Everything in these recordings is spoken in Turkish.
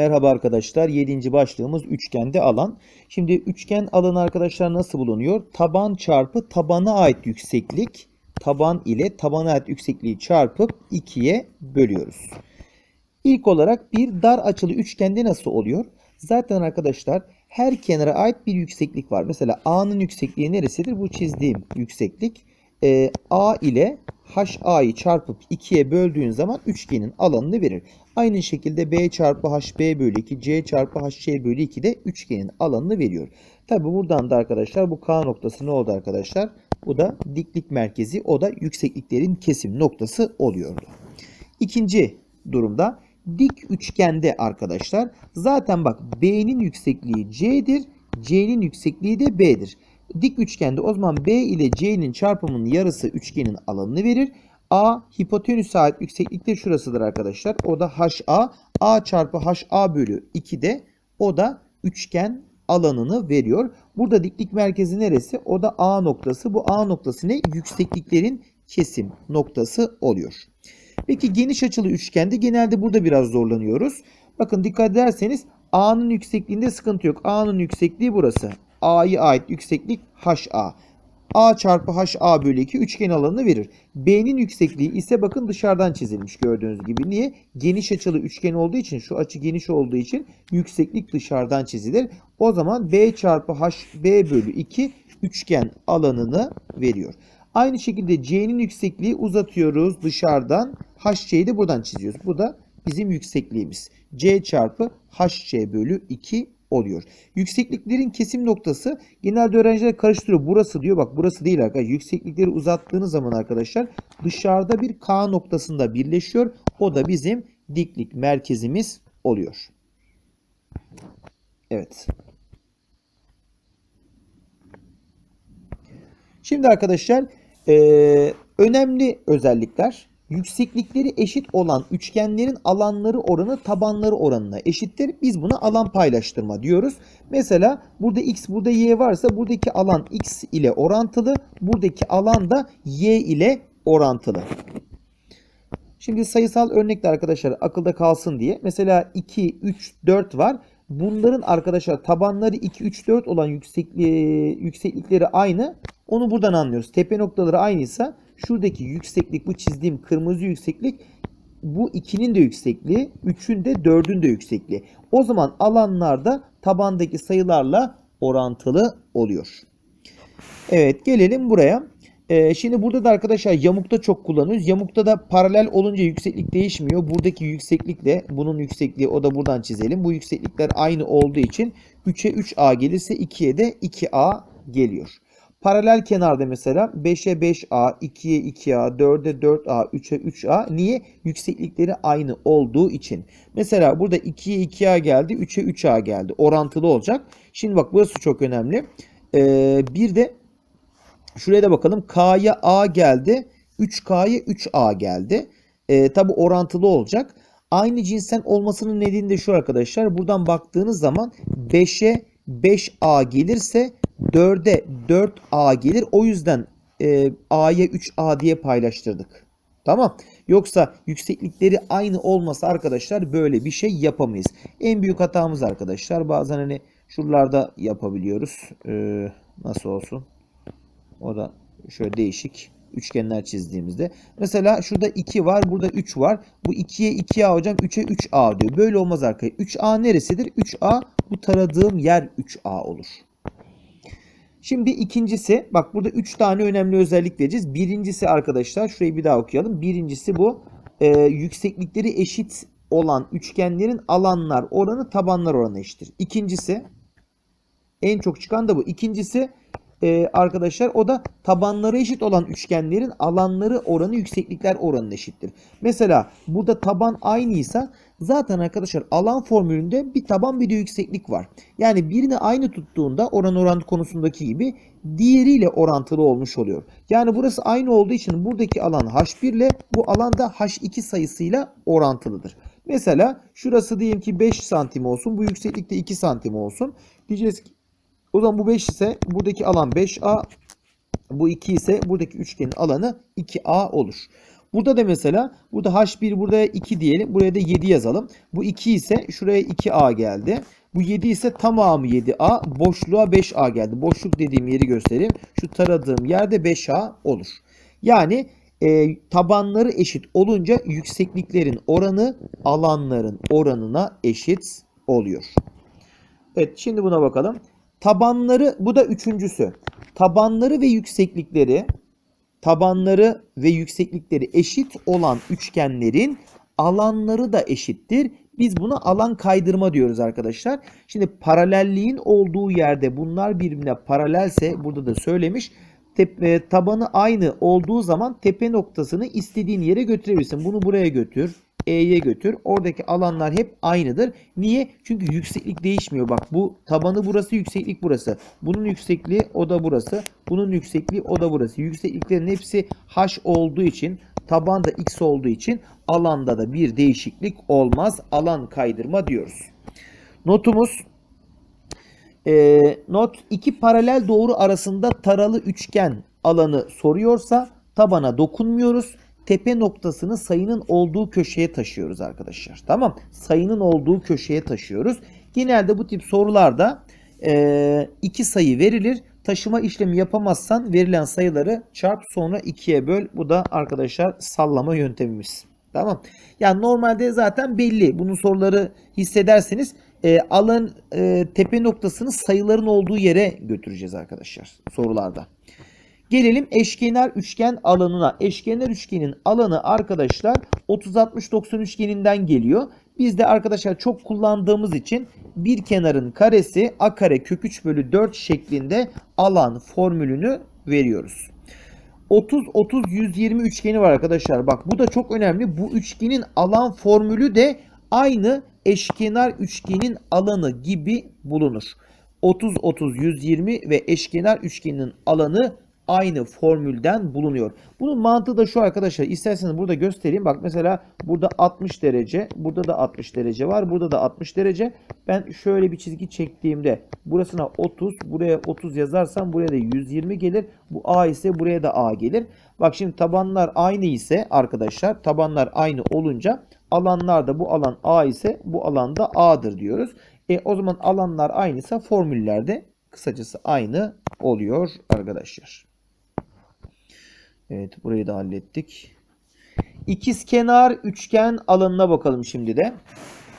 Merhaba arkadaşlar. 7. başlığımız üçgende alan. Şimdi üçgen alanı arkadaşlar nasıl bulunuyor? Taban çarpı tabana ait yükseklik. Taban ile tabana ait yüksekliği çarpıp 2'ye bölüyoruz. İlk olarak bir dar açılı üçgende nasıl oluyor? Zaten arkadaşlar her kenara ait bir yükseklik var. Mesela A'nın yüksekliği neresidir? Bu çizdiğim yükseklik. Ee, A ile HA'yı çarpıp 2'ye böldüğün zaman üçgenin alanını verir. Aynı şekilde B çarpı HB bölü 2, C çarpı HC bölü 2 de üçgenin alanını veriyor. Tabi buradan da arkadaşlar bu K noktası ne oldu arkadaşlar? Bu da diklik merkezi, o da yüksekliklerin kesim noktası oluyordu. İkinci durumda dik üçgende arkadaşlar zaten bak B'nin yüksekliği C'dir, C'nin yüksekliği de B'dir. Dik üçgende o zaman B ile C'nin çarpımının yarısı üçgenin alanını verir. A hipotenüse ait yükseklik de şurasıdır arkadaşlar. O da HA. A çarpı HA bölü 2 de o da üçgen alanını veriyor. Burada diklik merkezi neresi? O da A noktası. Bu A noktası ne? Yüksekliklerin kesim noktası oluyor. Peki geniş açılı üçgende genelde burada biraz zorlanıyoruz. Bakın dikkat ederseniz A'nın yüksekliğinde sıkıntı yok. A'nın yüksekliği burası. A'ya ait yükseklik HA. A çarpı HA bölü 2 üçgen alanını verir. B'nin yüksekliği ise bakın dışarıdan çizilmiş gördüğünüz gibi. Niye? Geniş açılı üçgen olduğu için şu açı geniş olduğu için yükseklik dışarıdan çizilir. O zaman B çarpı HB bölü 2 üçgen alanını veriyor. Aynı şekilde C'nin yüksekliği uzatıyoruz dışarıdan. HC'yi de buradan çiziyoruz. Bu da bizim yüksekliğimiz. C çarpı HC bölü 2 oluyor. Yüksekliklerin kesim noktası genelde öğrenciler karıştırıyor. Burası diyor bak burası değil arkadaşlar. Yükseklikleri uzattığınız zaman arkadaşlar dışarıda bir K noktasında birleşiyor. O da bizim diklik merkezimiz oluyor. Evet. Şimdi arkadaşlar eee, önemli özellikler yükseklikleri eşit olan üçgenlerin alanları oranı tabanları oranına eşittir. Biz buna alan paylaştırma diyoruz. Mesela burada x burada y varsa buradaki alan x ile orantılı. Buradaki alan da y ile orantılı. Şimdi sayısal örnekler arkadaşlar akılda kalsın diye. Mesela 2, 3, 4 var. Bunların arkadaşlar tabanları 2, 3, 4 olan yükseklikleri aynı. Onu buradan anlıyoruz. Tepe noktaları aynıysa şuradaki yükseklik bu çizdiğim kırmızı yükseklik bu 2'nin de yüksekliği, 3'ün de 4'ün de yüksekliği. O zaman alanlarda tabandaki sayılarla orantılı oluyor. Evet gelelim buraya. Ee, şimdi burada da arkadaşlar yamukta çok kullanıyoruz. Yamukta da paralel olunca yükseklik değişmiyor. Buradaki yükseklikle bunun yüksekliği o da buradan çizelim. Bu yükseklikler aynı olduğu için 3'e 3A gelirse 2'ye de 2A geliyor. Paralel kenarda mesela 5'e 5A, 2'ye 2A, 4'e 4A, 3'e 3A. Niye? Yükseklikleri aynı olduğu için. Mesela burada 2'ye 2A geldi, 3'e 3A geldi. Orantılı olacak. Şimdi bak burası çok önemli. Ee, bir de şuraya da bakalım. K'ya A geldi. 3K'ya 3A geldi. Ee, Tabi orantılı olacak. Aynı cinsten olmasının nedeni de şu arkadaşlar. Buradan baktığınız zaman 5'e 5A gelirse 4'e 4A gelir. O yüzden e, A'ya 3A diye paylaştırdık. Tamam. Yoksa yükseklikleri aynı olmasa arkadaşlar böyle bir şey yapamayız. En büyük hatamız arkadaşlar bazen hani şuralarda yapabiliyoruz. Ee, nasıl olsun? O da şöyle değişik üçgenler çizdiğimizde. Mesela şurada 2 var, burada 3 var. Bu 2'ye 2A hocam, 3'e 3A diyor. Böyle olmaz arkadaşlar. 3A neresidir? 3A bu taradığım yer 3A olur. Şimdi ikincisi bak burada 3 tane önemli özellik vereceğiz. Birincisi arkadaşlar şurayı bir daha okuyalım. Birincisi bu e, yükseklikleri eşit olan üçgenlerin alanlar oranı tabanlar oranı eşittir. İkincisi en çok çıkan da bu. İkincisi e, arkadaşlar o da tabanları eşit olan üçgenlerin alanları oranı yükseklikler oranına eşittir. Mesela burada taban aynıysa zaten arkadaşlar alan formülünde bir taban bir de yükseklik var. Yani birini aynı tuttuğunda oran orantı konusundaki gibi diğeriyle orantılı olmuş oluyor. Yani burası aynı olduğu için buradaki alan H1 ile bu alan da H2 sayısıyla orantılıdır. Mesela şurası diyelim ki 5 santim olsun. Bu yükseklikte 2 santim olsun. Diyeceğiz ki o zaman bu 5 ise buradaki alan 5A. Bu 2 ise buradaki üçgenin alanı 2A olur. Burada da mesela burada H1 burada 2 diyelim. Buraya da 7 yazalım. Bu 2 ise şuraya 2A geldi. Bu 7 ise tamamı 7A. Boşluğa 5A geldi. Boşluk dediğim yeri göstereyim. Şu taradığım yerde 5A olur. Yani e, tabanları eşit olunca yüksekliklerin oranı alanların oranına eşit oluyor. Evet şimdi buna bakalım. Tabanları bu da üçüncüsü. Tabanları ve yükseklikleri tabanları ve yükseklikleri eşit olan üçgenlerin alanları da eşittir. Biz buna alan kaydırma diyoruz arkadaşlar. Şimdi paralelliğin olduğu yerde bunlar birbirine paralelse burada da söylemiş. Tepe, tabanı aynı olduğu zaman tepe noktasını istediğin yere götürebilirsin. Bunu buraya götür. E'ye götür. Oradaki alanlar hep aynıdır. Niye? Çünkü yükseklik değişmiyor. Bak bu tabanı burası, yükseklik burası. Bunun yüksekliği o da burası. Bunun yüksekliği o da burası. Yüksekliklerin hepsi h olduğu için, taban da x olduğu için alanda da bir değişiklik olmaz. Alan kaydırma diyoruz. Notumuz e, not iki paralel doğru arasında taralı üçgen alanı soruyorsa tabana dokunmuyoruz. Tepe noktasını sayının olduğu köşeye taşıyoruz arkadaşlar. Tamam. Sayının olduğu köşeye taşıyoruz. Genelde bu tip sorularda e, iki sayı verilir. Taşıma işlemi yapamazsan verilen sayıları çarp sonra ikiye böl. Bu da arkadaşlar sallama yöntemimiz. Tamam. Yani normalde zaten belli. Bunun soruları hissederseniz e, alan e, tepe noktasını sayıların olduğu yere götüreceğiz arkadaşlar sorularda. Gelelim eşkenar üçgen alanına. Eşkenar üçgenin alanı arkadaşlar 30-60-90 üçgeninden geliyor. Biz de arkadaşlar çok kullandığımız için bir kenarın karesi a kare kök 3 bölü 4 şeklinde alan formülünü veriyoruz. 30-30-120 üçgeni var arkadaşlar. Bak bu da çok önemli. Bu üçgenin alan formülü de aynı eşkenar üçgenin alanı gibi bulunur. 30-30-120 ve eşkenar üçgenin alanı aynı formülden bulunuyor. Bunun mantığı da şu arkadaşlar. İsterseniz burada göstereyim. Bak mesela burada 60 derece. Burada da 60 derece var. Burada da 60 derece. Ben şöyle bir çizgi çektiğimde burasına 30. Buraya 30 yazarsam buraya da 120 gelir. Bu A ise buraya da A gelir. Bak şimdi tabanlar aynı ise arkadaşlar tabanlar aynı olunca alanlar da bu alan A ise bu alan da A'dır diyoruz. E, o zaman alanlar aynıysa formüllerde kısacası aynı oluyor arkadaşlar. Evet burayı da hallettik. İkizkenar üçgen alanına bakalım şimdi de.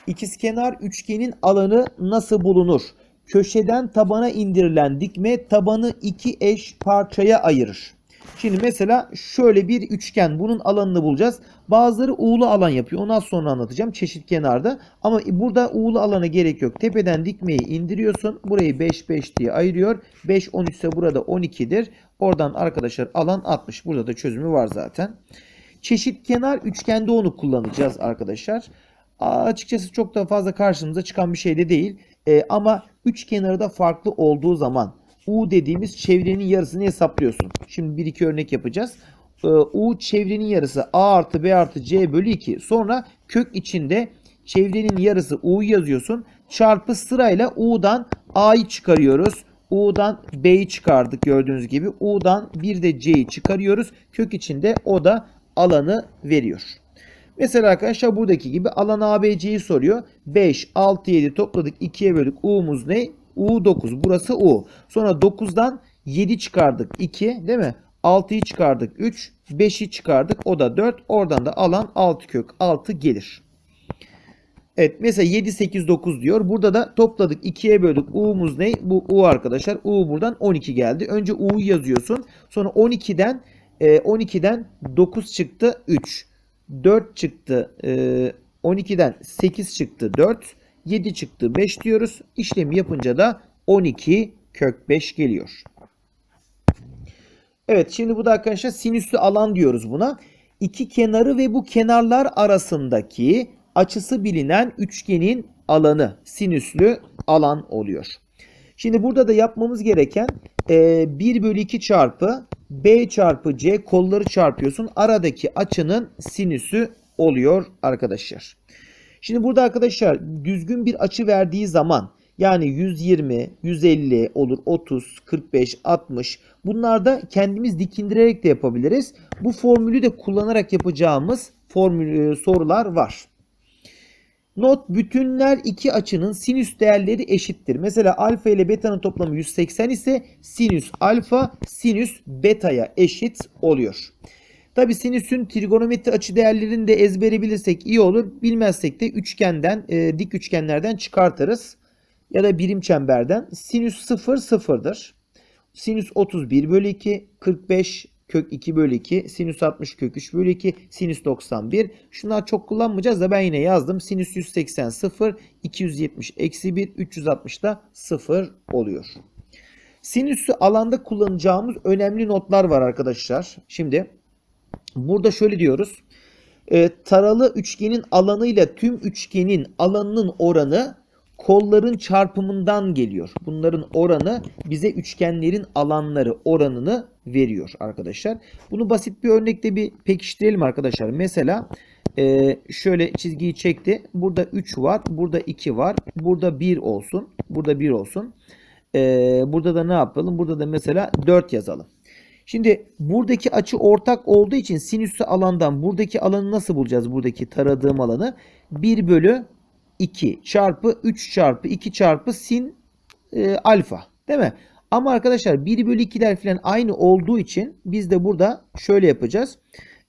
İkizkenar üçgenin alanı nasıl bulunur? Köşeden tabana indirilen dikme tabanı iki eş parçaya ayırır. Şimdi mesela şöyle bir üçgen bunun alanını bulacağız. Bazıları uğulu alan yapıyor. Onu az sonra anlatacağım çeşit kenarda. Ama burada uğulu alana gerek yok. Tepeden dikmeyi indiriyorsun. Burayı 5 5 diye ayırıyor. 5 13 ise burada 12'dir. Oradan arkadaşlar alan 60. Burada da çözümü var zaten. Çeşit kenar üçgende onu kullanacağız arkadaşlar. Açıkçası çok da fazla karşımıza çıkan bir şey de değil. Ee, ama üç kenarı da farklı olduğu zaman U dediğimiz çevrenin yarısını hesaplıyorsun. Şimdi bir iki örnek yapacağız. Ee, U çevrenin yarısı A artı B artı C bölü 2. Sonra kök içinde çevrenin yarısı U'yu yazıyorsun. Çarpı sırayla U'dan A'yı çıkarıyoruz. U'dan B'yi çıkardık gördüğünüz gibi. U'dan bir de C'yi çıkarıyoruz. Kök içinde o da alanı veriyor. Mesela arkadaşlar buradaki gibi alan ABC'yi soruyor. 5, 6, 7 topladık 2'ye böldük. U'muz ne? U9. Burası U. Sonra 9'dan 7 çıkardık 2 değil mi? 6'yı çıkardık 3. 5'i çıkardık o da 4. Oradan da alan 6 kök 6 gelir. Evet mesela 7, 8, 9 diyor. Burada da topladık 2'ye böldük. U'muz ne? Bu U arkadaşlar. U buradan 12 geldi. Önce U'yu yazıyorsun. Sonra 12'den 12'den 9 çıktı 3. 4 çıktı 12'den 8 çıktı 4. 7 çıktı 5 diyoruz. İşlemi yapınca da 12 kök 5 geliyor. Evet şimdi bu da arkadaşlar sinüslü alan diyoruz buna. İki kenarı ve bu kenarlar arasındaki açısı bilinen üçgenin alanı sinüslü alan oluyor. Şimdi burada da yapmamız gereken e, 1 bölü 2 çarpı B çarpı C kolları çarpıyorsun. Aradaki açının sinüsü oluyor arkadaşlar. Şimdi burada arkadaşlar düzgün bir açı verdiği zaman Yani 120, 150 olur, 30, 45, 60. Bunlarda kendimiz dikindirerek de yapabiliriz. Bu formülü de kullanarak yapacağımız formül, e, sorular var. Not bütünler iki açının sinüs değerleri eşittir. Mesela alfa ile beta'nın toplamı 180 ise sinüs alfa sinüs beta'ya eşit oluyor. Tabi sinüsün trigonometri açı değerlerini de ezbere bilirsek iyi olur. Bilmezsek de üçgenden, e, dik üçgenlerden çıkartırız. Ya da birim çemberden. Sinüs 0 sıfırdır. Sinüs 31 bölü 2, 45 kök 2 bölü 2, sinüs 60 kök 3 bölü 2, sinüs 91. Şunlar çok kullanmayacağız da ben yine yazdım. Sinüs 180 0, 270 eksi 1, 360 da 0 oluyor. Sinüsü alanda kullanacağımız önemli notlar var arkadaşlar. Şimdi burada şöyle diyoruz. E, taralı üçgenin alanıyla tüm üçgenin alanının oranı kolların çarpımından geliyor. Bunların oranı bize üçgenlerin alanları oranını veriyor arkadaşlar. Bunu basit bir örnekte bir pekiştirelim arkadaşlar. Mesela e, şöyle çizgiyi çekti. Burada 3 var. Burada 2 var. Burada 1 olsun. Burada 1 olsun. E, burada da ne yapalım? Burada da mesela 4 yazalım. Şimdi buradaki açı ortak olduğu için sinüsü alandan buradaki alanı nasıl bulacağız? Buradaki taradığım alanı 1 bölü 2 çarpı 3 çarpı 2 çarpı sin e, alfa. Değil mi? Ama arkadaşlar 1 bölü 2'ler falan aynı olduğu için biz de burada şöyle yapacağız.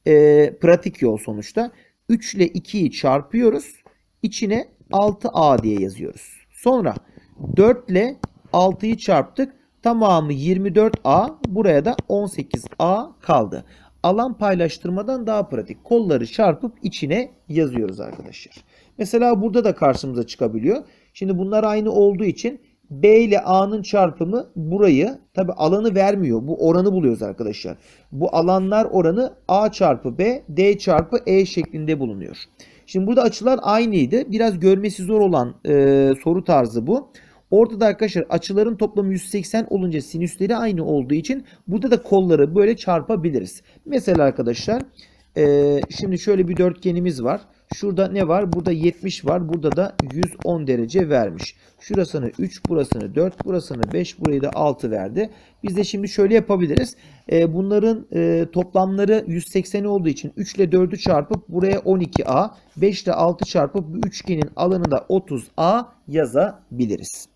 E, pratik yol sonuçta. 3 ile 2'yi çarpıyoruz. İçine 6a diye yazıyoruz. Sonra 4 ile 6'yı çarptık. Tamamı 24a. Buraya da 18a kaldı. Alan paylaştırmadan daha pratik. Kolları çarpıp içine yazıyoruz arkadaşlar. Mesela burada da karşımıza çıkabiliyor. Şimdi bunlar aynı olduğu için B ile A'nın çarpımı burayı tabi alanı vermiyor. Bu oranı buluyoruz arkadaşlar. Bu alanlar oranı A çarpı B, D çarpı E şeklinde bulunuyor. Şimdi burada açılar aynıydı. Biraz görmesi zor olan e, soru tarzı bu. Orada da arkadaşlar açıların toplamı 180 olunca sinüsleri aynı olduğu için burada da kolları böyle çarpabiliriz. Mesela arkadaşlar e, şimdi şöyle bir dörtgenimiz var. Şurada ne var? Burada 70 var. Burada da 110 derece vermiş. Şurasını 3, burasını 4, burasını 5, burayı da 6 verdi. Biz de şimdi şöyle yapabiliriz. E, bunların e, toplamları 180 olduğu için 3 ile 4'ü çarpıp buraya 12A, 5 ile 6 çarpıp bu üçgenin alanı da 30A yazabiliriz.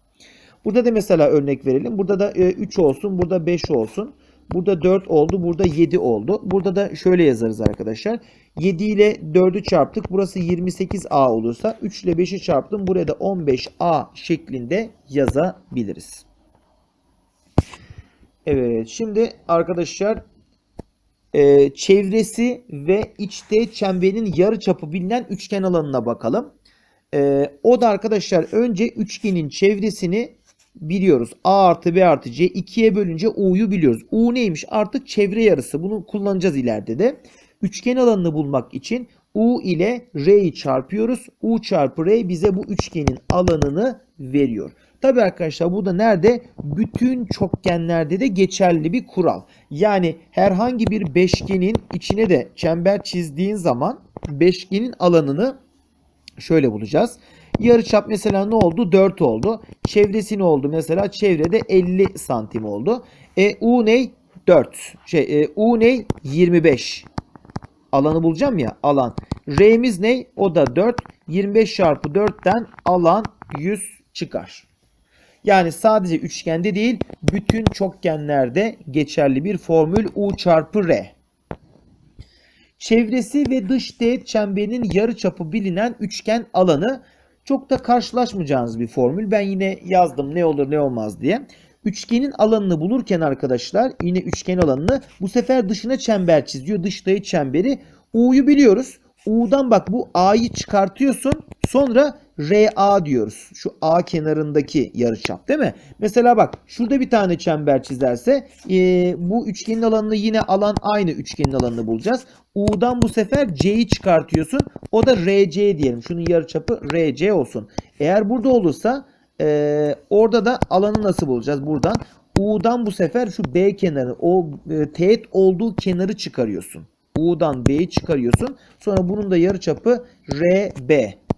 Burada da mesela örnek verelim. Burada da 3 olsun, burada 5 olsun. Burada 4 oldu. Burada 7 oldu. Burada da şöyle yazarız arkadaşlar. 7 ile 4'ü çarptık. Burası 28A olursa 3 ile 5'i çarptım. Buraya da 15A şeklinde yazabiliriz. Evet. Şimdi arkadaşlar e, çevresi ve içte çemberin yarı çapı bilinen üçgen alanına bakalım. E, o da arkadaşlar önce üçgenin çevresini biliyoruz. A artı B artı C 2'ye bölünce U'yu biliyoruz. U neymiş? Artık çevre yarısı. Bunu kullanacağız ileride de. Üçgen alanını bulmak için U ile R'yi çarpıyoruz. U çarpı R bize bu üçgenin alanını veriyor. Tabi arkadaşlar bu da nerede? Bütün çokgenlerde de geçerli bir kural. Yani herhangi bir beşgenin içine de çember çizdiğin zaman beşgenin alanını şöyle bulacağız. Yarıçap mesela ne oldu? 4 oldu. Çevresi ne oldu? Mesela çevrede 50 santim oldu. E, U ne? 4. Şey, e, U ne? 25. Alanı bulacağım ya. Alan. R'miz ne? O da 4. 25 çarpı 4'ten alan 100 çıkar. Yani sadece üçgende değil bütün çokgenlerde geçerli bir formül U çarpı R. Çevresi ve dış teğet çemberinin yarıçapı bilinen üçgen alanı çok da karşılaşmayacağınız bir formül. Ben yine yazdım ne olur ne olmaz diye. Üçgenin alanını bulurken arkadaşlar yine üçgen alanını bu sefer dışına çember çiziyor. Dıştayı çemberi. U'yu biliyoruz. U'dan bak bu A'yı çıkartıyorsun. Sonra RA diyoruz. Şu A kenarındaki yarıçap değil mi? Mesela bak şurada bir tane çember çizerse e, bu üçgenin alanını yine alan aynı üçgenin alanını bulacağız. U'dan bu sefer C'yi çıkartıyorsun. O da RC diyelim. Şunun yarıçapı RC olsun. Eğer burada olursa e, orada da alanı nasıl bulacağız? Buradan U'dan bu sefer şu B kenarı o e, teğet olduğu kenarı çıkarıyorsun. U'dan B'yi çıkarıyorsun. Sonra bunun da yarıçapı RB.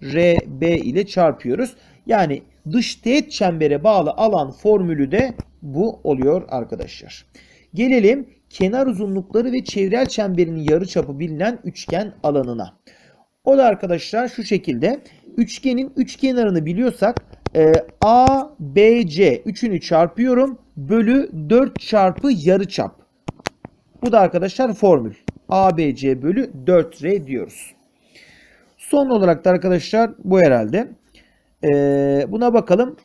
RB ile çarpıyoruz. Yani Dış teğet çembere bağlı alan formülü de bu oluyor arkadaşlar. Gelelim kenar uzunlukları ve çevrel çemberinin yarıçapı bilinen üçgen alanına. O da arkadaşlar şu şekilde. Üçgenin üç kenarını biliyorsak e, A, B, C üçünü çarpıyorum. Bölü 4 çarpı yarıçap. Bu da arkadaşlar formül. ABC bölü 4R diyoruz. Son olarak da arkadaşlar bu herhalde. Ee, buna bakalım.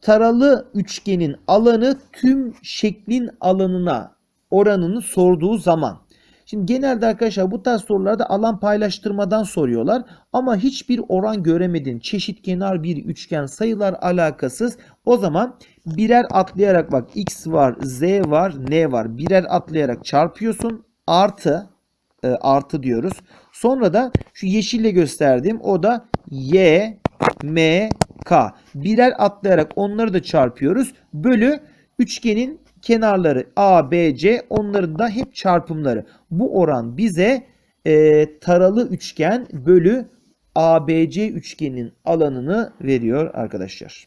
Taralı üçgenin alanı tüm şeklin alanına oranını sorduğu zaman. Şimdi genelde arkadaşlar bu tarz sorularda alan paylaştırmadan soruyorlar. Ama hiçbir oran göremedin. Çeşit kenar bir üçgen sayılar alakasız. O zaman birer atlayarak bak x var, z var, n var. Birer atlayarak çarpıyorsun. Artı e, artı diyoruz. Sonra da şu yeşille gösterdiğim o da y, m, k. Birer atlayarak onları da çarpıyoruz. Bölü üçgenin kenarları a, b, c onların da hep çarpımları. Bu oran bize e, taralı üçgen bölü ABC üçgenin alanını veriyor arkadaşlar.